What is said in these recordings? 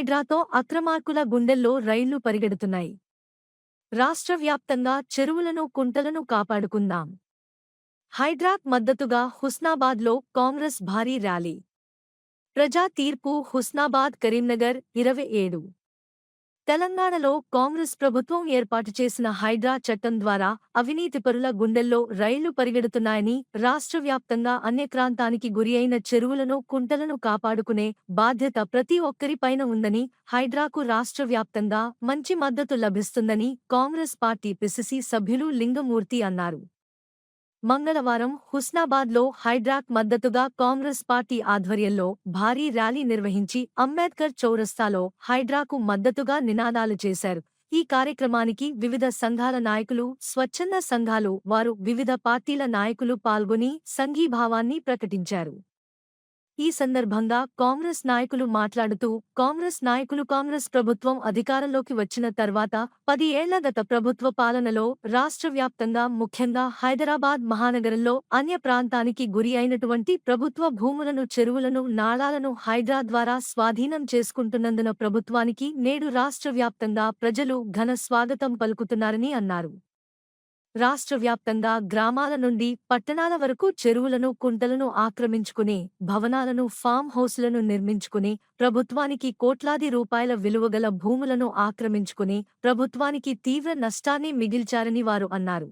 హైడ్రాతో అక్రమార్కుల గుండెల్లో రైళ్ళు పరిగెడుతున్నాయి. రాష్ట్ర వ్యాప్తంగా చెరువులను కుంటలను కాపాడుకుందాం. హైడ్రాక్ మద్దతుగా హుస్నాబాద్లో కాంగ్రెస్ భారీ ర్యాలీ. ప్రజా తీర్పు హుస్నాబాద్ కరీంనగర్ ఇరవై ఏడు. తెలంగాణలో కాంగ్రెస్ ప్రభుత్వం ఏర్పాటు చేసిన హైడ్రా చట్టం ద్వారా అవినీతిపరుల గుండెల్లో రైళ్ళు పరిగెడుతున్నాయని రాష్ట్ర వ్యాప్తంగా అన్యక్రాంతానికి గురి అయిన చెరువులను కుంటలను కాపాడుకునే బాధ్యత ప్రతి ఒక్కరిపైన ఉందని హైడ్రాకు రాష్ట్ర వ్యాప్తంగా మంచి మద్దతు లభిస్తుందని కాంగ్రెస్ పార్టీ పిసిసి సభ్యులు లింగమూర్తి అన్నారు. మంగళవారం హుస్నాబాద్లో హైడ్రాక్ మద్దతుగా కాంగ్రెస్ పార్టీ ఆధ్వర్యంలో భారీ ర్యాలీ నిర్వహించి అంబేద్కర్ చౌరస్తాలో హైడ్రాకు మద్దతుగా నినాదాలు చేశారు. ఈ కార్యక్రమానికి వివిధ సంఘాల నాయకులు స్వచ్ఛంద సంఘాలు వారు వివిధ పార్టీల నాయకులు పాల్గొని సంఘీభావాన్ని ప్రకటించారు. ఈ సందర్భంగా కాంగ్రెస్ నాయకులు మాట్లాడుతూ కాంగ్రెస్ నాయకులు కాంగ్రెస్ ప్రభుత్వం అధికారంలోకి వచ్చిన తర్వాత పది ఏళ్ళ గత ప్రభుత్వ పాలనలో రాష్ట్ర వ్యాప్తంగా ముఖ్యంగా హైదరాబాద్ మహానగరంలో అన్య ప్రాంతానికి గురి అయినటువంటి ప్రభుత్వ భూములను చెరువులను నాళాలను హైడ్రా ద్వారా స్వాధీనం చేసుకుంటున్నందున ప్రభుత్వానికి నేడు రాష్ట్ర వ్యాప్తంగా ప్రజలు ఘన స్వాగతం పలుకుతున్నారని అన్నారు. రాష్ట్ర వ్యాప్తంగా గ్రామాల నుండి పట్టణాల వరకు చెరువులను కుంటలను ఆక్రమించుకుని భవనాలను ఫామ్ హౌస్లను నిర్మించుకుని ప్రభుత్వానికి కోట్లాది రూపాయల విలువగల భూములను ఆక్రమించుకుని ప్రభుత్వానికి తీవ్ర నష్టాన్ని మిగిల్చారని వారు అన్నారు.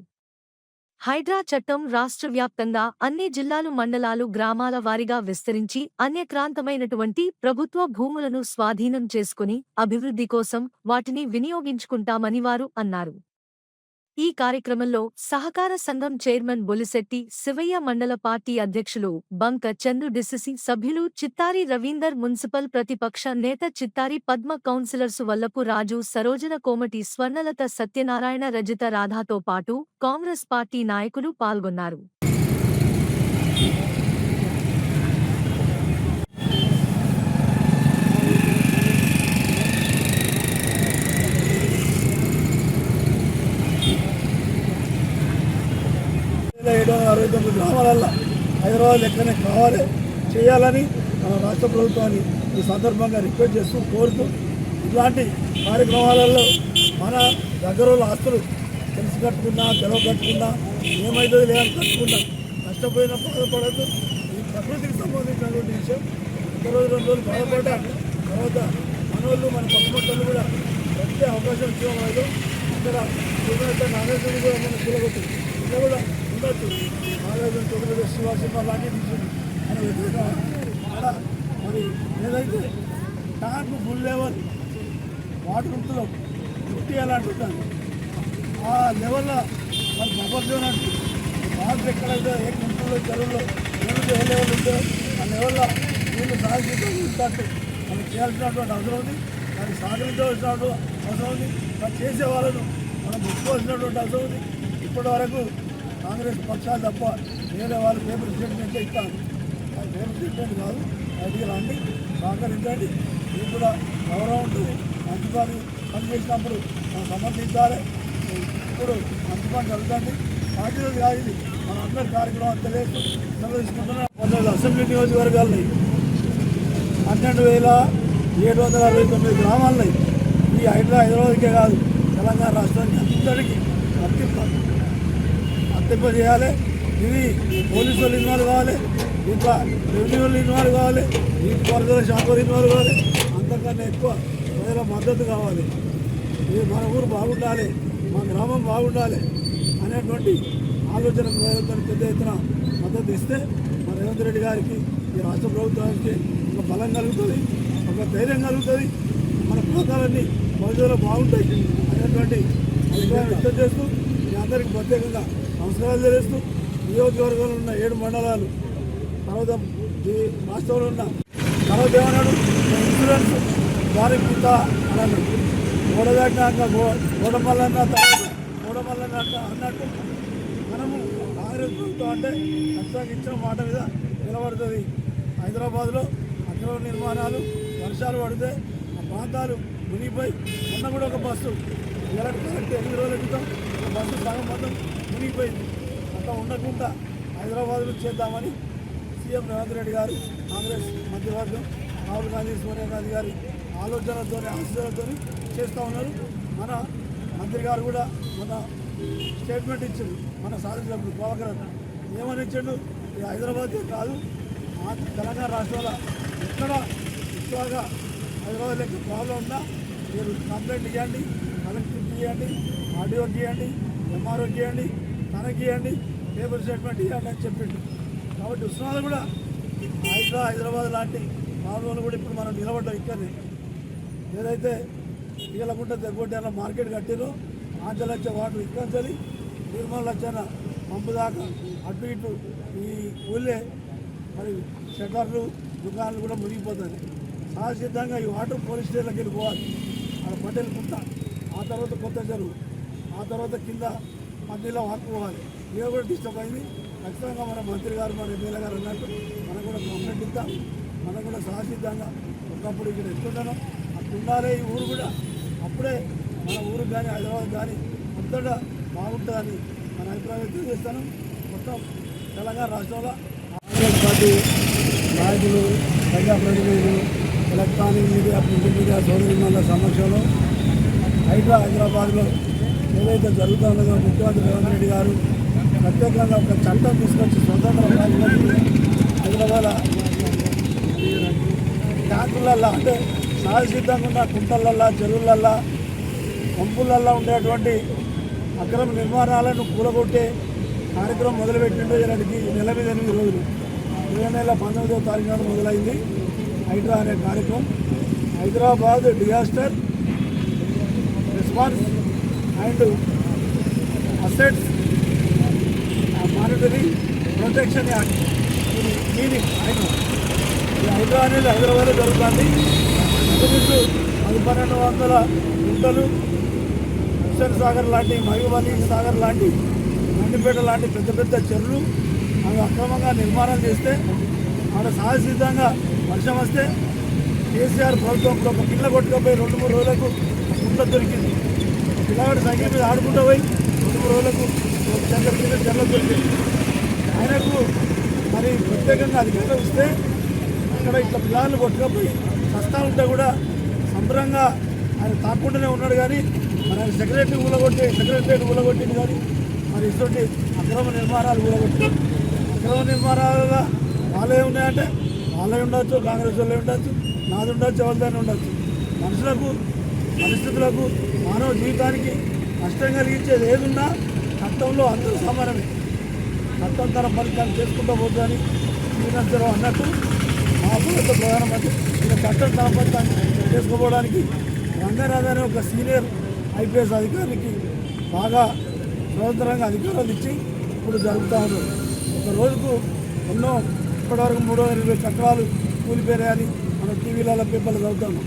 హైడ్రా చట్టం రాష్ట్ర వ్యాప్తంగా అన్ని జిల్లాలు మండలాలు గ్రామాల వారీగా విస్తరించి అన్యక్రాంతమైనటువంటి ప్రభుత్వ భూములను స్వాధీనం చేసుకుని అభివృద్ధి కోసం వాటిని వినియోగించుకుంటామని వారు అన్నారు. ఈ కార్యక్రమంలో సహకార సంఘం చైర్మన్ బొలిశెట్టి శివయ్య మండల పార్టీ అధ్యక్షులు బంక చందు డిసిసి సభ్యులు చిత్తారి రవీందర్ మున్సిపల్ ప్రతిపక్ష నేత చిత్తారి పద్మ కౌన్సిలర్సు వల్లపు రాజు సరోజన కోమటి స్వర్ణలత సత్యనారాయణ రజిత రాధాతో పాటు కాంగ్రెస్ పార్టీ నాయకులు పాల్గొన్నారు. ఏడు వందల అరవై తొమ్మిది గ్రామాలల్లో హైదరాబాద్ లెక్కనే కావాలి చేయాలని మన రాష్ట్ర ప్రభుత్వాన్ని ఈ సందర్భంగా రిక్వెస్ట్ చేస్తూ కోరుతూ ఇలాంటి కార్యక్రమాలలో మన దగ్గర ఆస్తులు తెలిసి కట్టుకున్నా తెలవ కట్టుకున్నా ఏమైతుంది లేదని కట్టుకున్నా నష్టపోయిన బాధపడద్దు. ఈ ప్రకృతికి సంబంధించినటువంటి విషయం ఒక రోజు రెండు రోజులు బాధపడ్డా తర్వాత మన వాళ్ళు మన పక్కపక్కలు కూడా ప్రతి అవకాశం ఇచ్చడం అక్కడ ఇక్కడ నాగేశ్వరి కూడా మన పిల్లగొట్టు ఇలా కూడా ఉండొచ్చు నాగార్జున తొమ్మిది శివాసింహ లాంటి తీసుకుంది మన వ్యతిరేక మరి ఏదైతే ట్యాంక్ ఫుల్ లెవెల్ వాటర్ ఉంటుందో ఫిఫ్టీ అలాంటి ఉంటుంది ఆ లెవెల్లో మరి బొబ్బర్ అంటే వాటర్ ఎక్కడైతే ఏ కుంటల్లో చెరువుల్లో ఏదైతే ఏ లెవెల్ ఉందో ఆ లెవెల్లో నీళ్ళు సాగించడం మనం చేయాల్సినటువంటి అవసరం ఉంది దాన్ని సాగించవలసినటువంటి అవసరం ఉంది మనం చేసే వాళ్ళను మనం ముట్టుకోవాల్సినటువంటి అవసరం ఉంది ఇప్పటి వరకు కాంగ్రెస్ పక్షాలు తప్ప వేరే వాళ్ళు పేపర్ స్టేట్మెంట్ ఇస్తాను అది పేపర్ స్టేట్మెంట్ కాదు బయటికి రండి సహకరించండి. మీకు కూడా గౌరవం ఉంటుంది మంచి పని పని సమర్థించాలి. ఇప్పుడు మంచి పని జరుగుతుంది పార్టీలో కాదు ఇది మన అందరి కార్యక్రమం తెలియదు నిర్వహించుకుంటున్న పంతొమ్మిది అసెంబ్లీ నియోజకవర్గాలని పన్నెండు వేల ఏడు వందల అరవై తొమ్మిది గ్రామాలని ఈ హైదరాబాద్ హైదరాబాద్కే కాదు తెలంగాణ రాష్ట్రానికి అందరికీ వర్తింపాలి వర్తింపజేయాలి ఇది పోలీసు వాళ్ళు ఇన్వాల్వ్ కావాలి. ఇంకా రెవెన్యూ వాళ్ళు ఇన్వాల్వ్ కావాలి. నీటిపారుదల శాఖ వాళ్ళు ఇన్వాల్వ్ కావాలి. అంతకన్నా ఎక్కువ ప్రజల మద్దతు కావాలి. ఇది మన ఊరు బాగుండాలి. మా గ్రామం బాగుండాలి అనేటువంటి ఆలోచన ప్రజలతో పెద్ద ఎత్తున మద్దతు ఇస్తే మన రేవంత్ రెడ్డి గారికి ఈ రాష్ట్ర ప్రభుత్వానికి ఒక బలం కలుగుతుంది ఒక ధైర్యం కలుగుతుంది. మన ప్రాంతాలన్నీ భవిష్యత్తులో బాగుంటాయి అనేటువంటి అభిప్రాయం వ్యక్తం చేస్తూ మీ అందరికీ ప్రత్యేకంగా నమస్కారాలు తెలుస్తూ నియోజకవర్గంలో ఉన్న ఏడు మండలాలు తర్వాత ఈ రాష్ట్రంలో ఉన్న తర్వాత ఏమన్నాడు ఇన్సూరెన్స్ దాని పిత అన్నాడు గోడదాటినాక గోడమల్లన్న గోడమల్లన్న అన్నట్టు మనము కాంగ్రెస్ ప్రభుత్వం అంటే ఖచ్చితంగా ఇచ్చిన మాట మీద నిలబడుతుంది. హైదరాబాద్లో అక్రమ నిర్మాణాలు వర్షాలు పడితే ఆ ప్రాంతాలు మునిగిపోయి మొన్న కూడా ఒక బస్సు ఇలాంటి కరెక్ట్ ఎనిమిది రోజుల క్రితం ఆ బస్సు సగం మొత్తం మునిగిపోయింది అట్లా ఉండకుండా హైదరాబాద్లో చేద్దామని సీఎం రేవంత్ రెడ్డి గారు కాంగ్రెస్ మంత్రివర్గం రాహుల్ గాంధీ సోనియా గాంధీ గారి ఆలోచనలతో ఆశలతో చేస్తూ ఉన్నారు. మన మంత్రి గారు కూడా మన స్టేట్మెంట్ ఇచ్చిండు మన సాధించినప్పుడు ప్రభాకర్ ఏమని ఇచ్చిండు? ఇది హైదరాబాద్ కాదు ఆంధ్ర తెలంగాణ రాష్ట్రంలో ఎక్కడ ఎక్కువగా హైదరాబాద్ లెక్క ప్రాబ్లం ఉన్నా మీరు కంప్లైంట్ ఇవ్వండి కలెక్టర్ ఇవ్వండి ఆర్డీఓకి ఇవ్వండి ఎంఆర్ఓకి ఇవ్వండి మనకి ఇవ్వండి పేపర్ స్టేట్మెంట్ ఇవ్వండి అని చెప్పిండు. కాబట్టి ఉస్మానాలు కూడా హైదరా హైదరాబాద్ లాంటి మామూలు కూడా ఇప్పుడు మనం నిలబడ్డాం ఇక్కడనే ఏదైతే ఈలకుంట తెగ్గొట్టాన మార్కెట్ కట్టిరో ఆంచలు వచ్చే వాటర్ ఇక్కడి నిర్మల వచ్చిన పంపు దాకా అటు ఇటు ఈ ఊళ్ళే మరి షటర్లు దుకాణాలు కూడా మునిగిపోతాయి. సహసిద్ధంగా ఈ వాటర్ పోలీస్ స్టేషన్కి వెళ్ళి పోవాలి. అక్కడ పట్టెలు కుంట ఆ తర్వాత కొత్త చెరువు ఆ తర్వాత కింద మధ్యలో వాకు పోవాలి. ఇవి కూడా డిస్టర్బ్ అయింది ఖచ్చితంగా మన మంత్రి గారు మన ఎమ్మెల్యే గారు అన్నట్టు మనం కూడా గవర్నమెంట్ ఇద్దాం మనం కూడా సహసిద్ధంగా ఒకప్పుడు ఇక్కడ ఎట్లుంటానో అక్కడ ఉండాలి ఈ ఊరు కూడా. అప్పుడే మన ఊరు కానీ హైదరాబాద్ కానీ అంతటా బాగుంటుందని మన అభిప్రాయం వ్యక్తం చేస్తాను. మొత్తం తెలంగాణ రాష్ట్రంలో కాంగ్రెస్ పార్టీ నాయకులు ప్రజాప్రతినిధులు ఎలక్ట్రానిక్ మీడియా ప్రింట్ మీడియా సోదరిమణుల సమక్షంలో హైదరా హైదరాబాద్లో ఏదైతే జరుగుతుందో ముఖ్యమంత్రి రేవంత్ రెడ్డి గారు ప్రత్యేకంగా ఒక చట్టం తీసుకొచ్చి స్వతంత్ర రాష్ట్రానికి హైదరాబాద్ ట్యాంకులల్లో అంటే సహజసిద్ధంగా ఉన్న కుంటలల్లో చెరువులల్లో పంపులల్లో ఉండేటువంటి అక్రమ నిర్మాణాలను కూలగొట్టే కార్యక్రమం మొదలుపెట్టిండో ఇలాంటికి నెల మీద ఎనిమిది రోజులు. ఇరవై నెల పంతొమ్మిదవ తారీఖు నాడు మొదలైంది హైడ్రా అనే కార్యక్రమం. Hyderabad disaster response and assets monitory protection act. ఇది దీని ఈ హైడ్రా అనేది హైదరాబాద్లో జరుగుతుంది. ఇంచుమించు పది పన్నెండు వందల గుంటలు హుస్సేన్ సాగర్ లాంటి మహబూబ్ సాగర్ లాంటి మండిపేట లాంటి పెద్ద పెద్ద చెరువులు అవి అక్రమంగా నిర్మాణం చేస్తే ఆడ సాహసిద్ధంగా వర్షం వస్తే కేసీఆర్ ప్రభుత్వం ఒక పిల్ల కొట్టుకపోయి రెండు మూడు రోజులకు గుంట దొరికింది. పిల్లవాడు సైకిల్ మీద ఆడుకుంటూ పోయి రెండు మూడు రోజులకు ఒక చెట్ల కింద చెర్ల దొరికింది ఆయనకు మరి ప్రత్యేకంగా అధికారులు వస్తే అక్కడ ఇట్లా పిల్లలు కొట్టుకపోయి కష్టాలు ఉంటే కూడా సంబరంగా ఆయన తాకుండానే ఉన్నాడు కానీ మరి ఆయన సెక్రటరీ ఊలగొట్టి సెక్రటరీ ఊలగొట్టింది కానీ మరి ఇటువంటి అక్రమ నిర్మాణాలు ఊలగొట్టారు అక్రమ నిర్మాణాలుగా వాళ్ళే ఉన్నాయంటే వాళ్ళే ఉండొచ్చు కాంగ్రెస్ వాళ్ళే ఉండొచ్చు నాది ఉండొచ్చు ఎవరిదైనా ఉండొచ్చు. మనుషులకు పరిస్థితులకు మానవ జీవితానికి నష్టం కలిగించేది ఏదున్నా చట్టంలో అందరూ సమానమే. చట్టం తన ఫలితాన్ని చేసుకుంటూ పోతుందని శ్రీనివాసరావు అన్నట్టు మా ప్రభుత్వ ప్రధానమంత్రి ఈయన చట్టం తన ఫలితాన్ని చేసుకోవడానికి రంగనాథ్ అనే ఒక సీనియర్ ఐపీఎస్ అధికారికి బాగా స్వతంత్రంగా అధికారాలు ఇచ్చి ఇప్పుడు జరుగుతూ ఉన్నారు. ఒక రోజుకు ఎన్నో ఇప్పటివరకు మూడు వందల ఇరవై చక్రాలు కూలిపోయాయని మన టీవీలలో పేపర్లు చదువుతాము.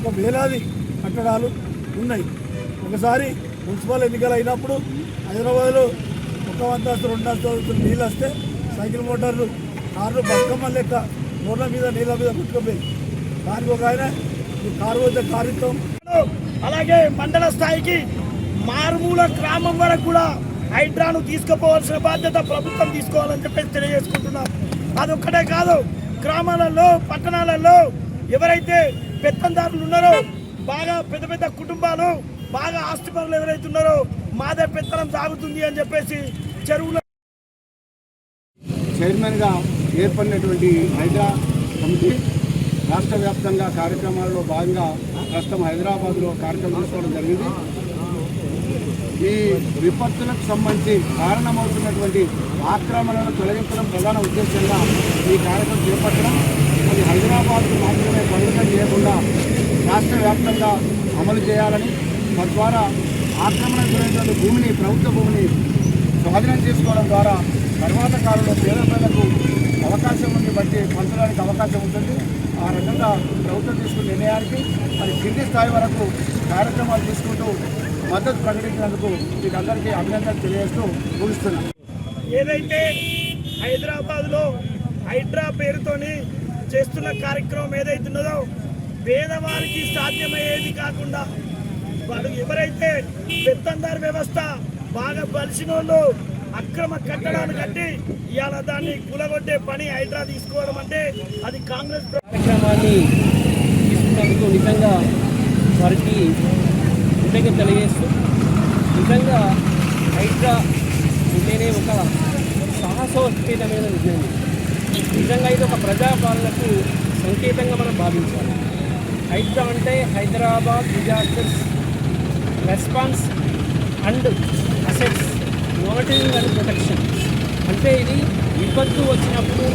ఒక వేలాది కట్టడాలు ఉన్నాయి. ఒకసారి మున్సిపల్ ఎన్నికలు అయినప్పుడు హైదరాబాద్లో ఒక వంద రెండు అంతస్తులు నీళ్ళు వస్తే సైకిల్ మోటార్లు కార్లు బతుకమ్మ లెక్క రోడ్ల మీద నీళ్ళ మీద కుట్టుకుపోయింది. దానికి ఒక ఆయన కారు వద్ద కారు అలాగే మండల స్థాయికి మారుమూల గ్రామం వరకు కూడా హైడ్రాను తీసుకుపోవాల్సిన బాధ్యత ప్రభుత్వం తీసుకోవాలని చెప్పేసి తెలియజేసుకుంటున్నాం. అదొక్కటే కాదు గ్రామాలలో పట్టణాలలో ఎవరైతే పెత్తందారులు ఉన్నారో బాగా పెద్ద పెద్ద కుటుంబాలు బాగా ఆస్తిపరులు ఎవరైతే ఉన్నారో మాదే పెత్తనం సాగుతుంది అని చెప్పేసి చెరువులో చైర్మన్గా ఏర్పడినటువంటి హైదరా కమిటీ రాష్ట్ర వ్యాప్తంగా కార్యక్రమాల్లో భాగంగా ప్రస్తుతం హైదరాబాద్లో కార్యక్రమం తీసుకోవడం జరిగింది. ఈ విపత్తులకు సంబంధించి కారణమవుతున్నటువంటి ఆక్రమణను తొలగించడం ప్రధాన ఉద్దేశంగా ఈ కార్యక్రమం చేపట్టడం. అది హైదరాబాద్కు మాత్రమే పరిమితం చేయకుండా రాష్ట్ర వ్యాప్తంగా అమలు చేయాలని తద్వారా ఆక్రమణ గురైనటువంటి భూమిని ప్రభుత్వ భూమిని స్వాధీనం చేసుకోవడం ద్వారా తర్వాత కాలంలో పేద ప్రజలకు అవకాశం ఉంది బట్టి పంచడానికి అవకాశం ఉంటుంది. ఆ రకంగా ప్రభుత్వం తీసుకున్న నిర్ణయానికి అది కింది స్థాయి వరకు కార్యక్రమాలు తీసుకుంటూ మద్దతు ప్రకటించినందుకు మీకు అందరికీ అభినందనలు తెలియజేస్తూ ముగిస్తున్నాను ఏదైతే హైదరాబాద్లో హైడ్రా పేరుతోని చేస్తున్న కార్యక్రమం ఏదైతున్నదో పేదవారికి సాధ్యమయ్యేది కాకుండా వాళ్ళు ఎవరైతే పెత్తందారు వ్యవస్థ బాగా బలిసిన వాళ్ళు అక్రమ కట్టడాన్ని కట్టి ఇవాళ దాన్ని కూలగొట్టే పని హైడ్రా తీసుకోవడం అంటే అది కాంగ్రెస్ కార్యక్రమాన్ని తీసుకున్నందుకు నిజంగా వారికి కృతజ్ఞత తెలియజేస్తూ నిజంగా హైడ్రా అంటేనే ఒక సాహసోత్పేతమైన విజ్ఞానం నిజంగా ఇది ఒక ప్రజాపాలనకు సంకేతంగా మనం భావించాలి. హైడ్రా అంటే Hyderabad disasters response and assets. Monitoring and protection. అంటే ఇది విపత్తు వచ్చినప్పుడు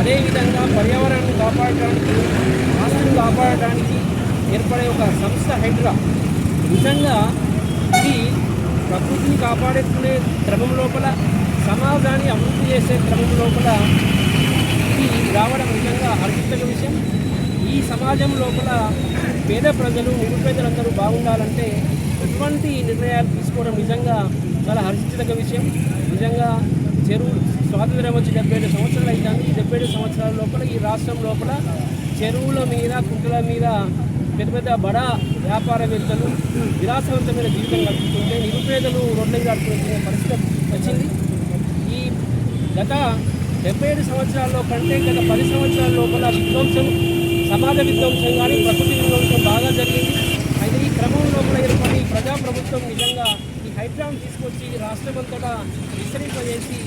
అదేవిధంగా పర్యావరణాన్ని కాపాడడానికి ఆస్తులు కాపాడడానికి ఏర్పడే ఒక సంస్థ హైడ్రా. నిజంగా ఇది ప్రకృతిని కాపాడుకునే క్రమం లోపల సమాజాన్ని అభివృద్ధి చేసే క్రమం లోపల ఇది రావడం నిజంగా హర్షించక విషయం. ఈ సమాజం లోపల పేద ప్రజలు నిరుపేదలందరూ బాగుండాలంటే ఎటువంటి నిర్ణయాలు తీసుకోవడం నిజంగా చాలా హర్షించదగ్గ విషయం. నిజంగా చెరువు స్వాతంత్ర్యం వచ్చి డెబ్బై ఏడు సంవత్సరాలు అవుతుంది ఈ డెబ్బై ఏడు సంవత్సరాల లోపల ఈ రాష్ట్రం లోపల చెరువుల మీద కుంటల మీద పెద్ద పెద్ద బడా వ్యాపారవేత్తలు విలాసవంతమైన జీవితం గడుపుతుంటే నిరుపేదలు రోడ్ల మీద పరిస్థితి వచ్చింది. ఈ గత డెబ్బై ఏడు సంవత్సరాల్లో కంటే గత పది సంవత్సరాల లోపల విధ్వంసం సమాజ విధ్వంసం కానీ ప్రకృతి విధ్వంసం బాగా జరిగింది. అయితే ఈ క్రమంలో కూడా ఏర్పడి ప్రజాప్రభుత్వం నిజంగా ఈ హైడ్రామ్ తీసుకొచ్చి రాష్ట్రమంతటా విస్తరింపజేసి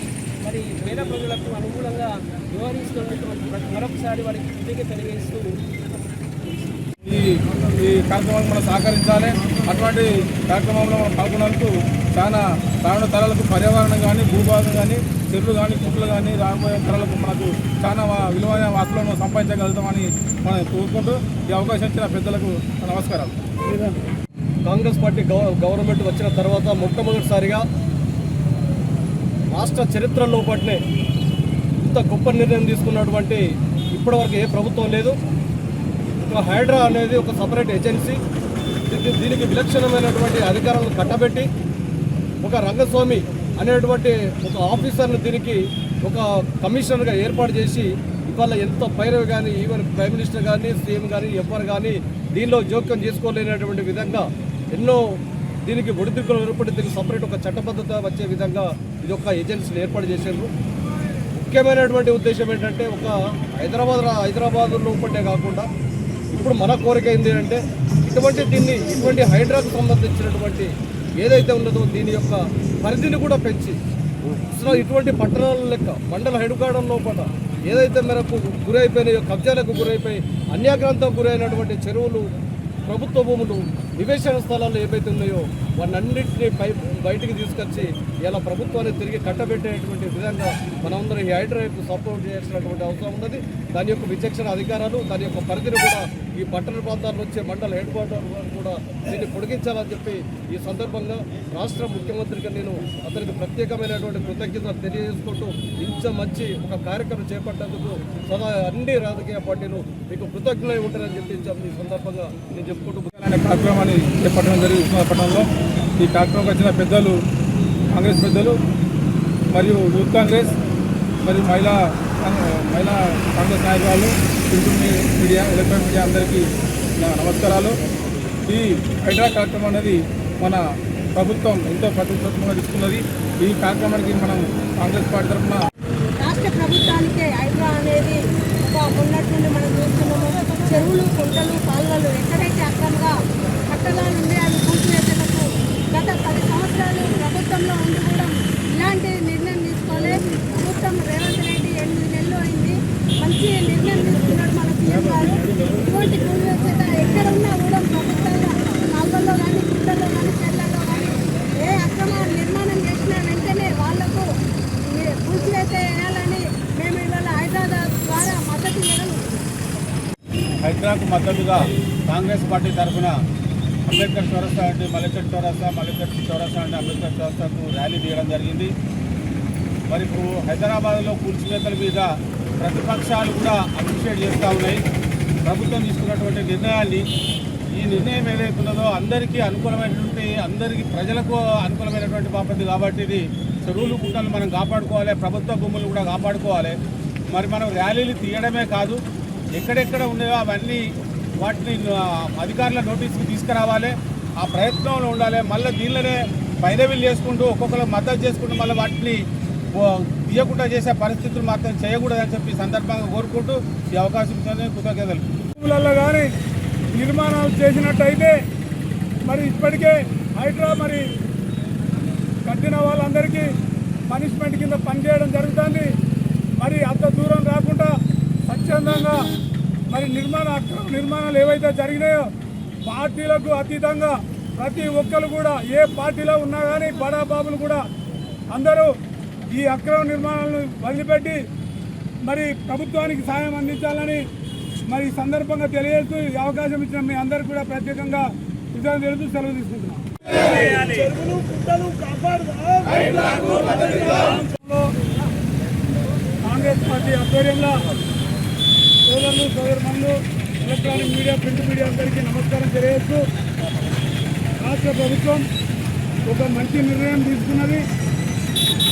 మరి పేద ప్రజలకు అనుకూలంగా వ్యవహరిస్తున్నటువంటి మరొకసారి వారికి కృతజ్ఞత తెలియజేస్తూ ఈ కార్యక్రమాలు మనం సహకరించాలి. అటువంటి కార్యక్రమంలో మనం పాల్గొన్నందుకు చాలా రానున్న తరాలకు పర్యావరణం కానీ భూభాగం కానీ చెట్లు కానీ కుట్లు కానీ రాబోయే తరాలకు మనకు చాలా విలువైన వాసులను సంపాదించగలుగుతామని మనం కోరుకుంటూ ఈ అవకాశం ఇచ్చిన పెద్దలకు నమస్కారాలు. కాంగ్రెస్ పార్టీ గవర్నమెంట్ వచ్చిన తర్వాత మొట్టమొదటిసారిగా రాష్ట్ర చరిత్రలో పట్నే ఇంత గొప్ప నిర్ణయం తీసుకున్నటువంటి ఇప్పటివరకు ఏ ప్రభుత్వం లేదు. ఒక హైడ్రా అనేది ఒక సపరేట్ ఏజెన్సీ. దీనికి దీనికి విలక్షణమైనటువంటి అధికారాలను కట్టబెట్టి ఒక రంగస్వామి అనేటువంటి ఒక ఆఫీసర్ను దీనికి ఒక కమిషనర్గా ఏర్పాటు చేసి ఇవాళ ఎంత పైరవి కానీ ఈవెన్ ప్రైమ్ మినిస్టర్ కానీ సీఎం కానీ ఎవరు కానీ దీనిలో జోక్యం చేసుకోలేనటువంటి విధంగా ఎన్నో దీనికి ఒడిదుడుకులు ఏర్పడి దీనికి సపరేట్ ఒక చట్టబద్ధత వచ్చే విధంగా ఇది ఒక ఏజెన్సీని ఏర్పాటు చేశారు. ముఖ్యమైనటువంటి ఉద్దేశం ఏంటంటే ఒక హైదరాబాద్ హైదరాబాద్ లోపలే కాకుండా ఇప్పుడు మన కోరిక ఏంటి అంటే ఇటువంటి దీన్ని ఇటువంటి హైడ్రాకు సంబంధించినటువంటి ఏదైతే ఉన్నదో దీని యొక్క పరిధిని కూడా పెంచి అసలు ఇటువంటి పట్టణాల లెక్క మండల హెడుకాడం లోపల ఏదైతే మేరకు గురైపోయినాయో కబ్జాలకు గురైపోయి అన్యాగ్రంథం గురైనటువంటి చెరువులు ప్రభుత్వ భూములు నివేశన స్థలాలు ఏవైతే ఉన్నాయో వాటన్నింటినీ పై బయటికి తీసుకొచ్చి ఇలా ప్రభుత్వాన్ని తిరిగి కట్టబెట్టేటువంటి విధంగా మనందరం ఈ హైడ్రైవ్కు సపోర్ట్ చేయాల్సినటువంటి అవసరం ఉన్నది. దాని యొక్క విచక్షణ అధికారాలు దాని యొక్క పరిధిని కూడా ఈ పట్టణ ప్రాంతాల్లో వచ్చే మండల హెడ్ క్వార్టర్ కూడా దీన్ని పొడిగించాలని చెప్పి ఈ సందర్భంగా రాష్ట్ర ముఖ్యమంత్రికి నేను అతనికి ప్రత్యేకమైనటువంటి కృతజ్ఞతలు తెలియజేసుకుంటూ ఇంత మంచి ఒక కార్యక్రమం చేపట్టేందుకు సదా అన్ని రాజకీయ పార్టీలు మీకు కృతజ్ఞులై ఉంటారని చెప్పి ఈ సందర్భంగా నేను చెప్పుకుంటూ కార్యక్రమాన్ని చేపట్టడం జరిగింది. ఉస్మానాబాద్లో ఈ కార్యక్రమంకి వచ్చిన పెద్దలు కాంగ్రెస్ పెద్దలు మరియు యూత్ కాంగ్రెస్ మరియు మహిళా మహిళా కాంగ్రెస్ నాయకురాలు ప్రింట్ మీడియా ఎలక్ట్రానిక్ మీడియా అందరికీ నా నమస్కారాలు. ఈ హైడ్రా కార్యక్రమం అనేది మన ప్రభుత్వం ఎంతో ప్రతిష్టాత్మకంగా తీసుకున్నది. ఈ కార్యక్రమానికి మనం కాంగ్రెస్ పార్టీ తరఫున రాష్ట్ర ప్రభుత్వానికి హైడ్రా అనేది ఒక మొన్నటి మనం చూస్తున్నాము. చెరువులు కుంటలు కాలువలు ఎక్కడైతే అక్రమంగా కట్టడాలు ఉన్నాయో అవి కూల్చివేసేటకు గత పది సంవత్సరాలు ప్రభుత్వంలో ఉండి కూడా ఇలాంటి నిర్ణయం తీసుకోలే. ప్రభుత్వం రేవంత్ రెడ్డి ఎనిమిది నెలలు అయింది. మంచి నిర్ణయం తీసుకున్నాడు మన సీఎం గారు. ఇటువంటి కూల్చివేత ఎక్కడ ఉన్నా కూడా ప్రభుత్వం కాలువల్లో కానీ కుంటల్లో కానీ చెర్లలో కానీ ఏ అక్రమ నిర్మాణం చేసినా వెంటనే వాళ్ళకు వేయాలని మేము ఇవాళ హైదరాబాద్ ద్వారా మద్దతు ఇవ్వడం హైదరాబాద్ మద్దతుగా కాంగ్రెస్ పార్టీ తరఫున అంబేద్కర్ చౌరస్తా అంటే మల్లెచెట్టు చౌరస్తా మల్లెచెట్టు చౌరస్తా అంటే అంబేద్కర్ చౌరస్తాకు ర్యాలీ తీయడం జరిగింది. మరి ఇప్పుడు హైదరాబాద్లో కూల్చివేతల మీద ప్రతిపక్షాలు కూడా అప్రిషియేట్ చేస్తూ ఉన్నాయి. ప్రభుత్వం తీసుకున్నటువంటి నిర్ణయాన్ని ఈ నిర్ణయం ఏదైతే ఉన్నదో అందరికీ అనుకూలమైనటువంటి అందరికీ ప్రజలకు అనుకూలమైనటువంటి బాపతి కాబట్టి ఇది చెరువులు గుంటలు మనం కాపాడుకోవాలి ప్రభుత్వ భూములు కూడా కాపాడుకోవాలి. మరి మనం ర్యాలీలు తీయడమే కాదు ఎక్కడెక్కడ ఉన్నాయో అవన్నీ వాటిని అధికారుల నోటీస్కి తీసుకురావాలి. ఆ ప్రయత్నంలో ఉండాలి. మళ్ళీ దీనిలోనే పైరవీలు చేసుకుంటూ ఒక్కొక్కరు మద్దతు చేసుకుంటూ మళ్ళీ వాటిని తీయకుండా చేసే పరిస్థితులు మాత్రం చేయకూడదని చెప్పి సందర్భంగా కోరుకుంటూ ఈ అవకాశం ఇచ్చినందుకు కృతజ్ఞతలు. భూములలో కానీ నిర్మాణాలు చేసినట్టయితే మరి ఇప్పటికే హైడ్రా మరి కట్టిన వాళ్ళందరికీ పనిష్మెంట్ కింద పనిచేయడం జరుగుతుంది. మరి అంత దూరం రాకుండా స్వచ్ఛందంగా మరి నిర్మాణ అక్రమ నిర్మాణాలు ఏవైతే జరిగినాయో పార్టీలకు అతీతంగా ప్రతి ఒక్కరు కూడా ఏ పార్టీలో ఉన్నా కానీ బడా బాబులు కూడా అందరూ ఈ అక్రమ నిర్మాణాలను వదిలిపెట్టి మరి ప్రభుత్వానికి సాయం అందించాలని మరి సందర్భంగా తెలియజేస్తూ ఈ అవకాశం ఇచ్చిన మీ అందరికీ కూడా ప్రత్యేకంగా కృతజ్ఞతలు తెలుస్తూ సెలవు తీసుకుంటున్నాం. కాంగ్రెస్ పార్టీ ఆధ్వర్యంలో సోదరులు సోదరులు ఎలక్ట్రానిక్ మీడియా ప్రింట్ మీడియా అందరికీ నమస్కారం తెలియజేస్తూ రాష్ట్ర ప్రభుత్వం ఒక మంచి నిర్ణయం తీసుకున్నది.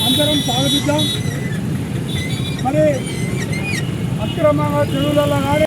అందరం స్వాగతిద్దాం. మరి అక్రమంగా చెరువులలో కానీ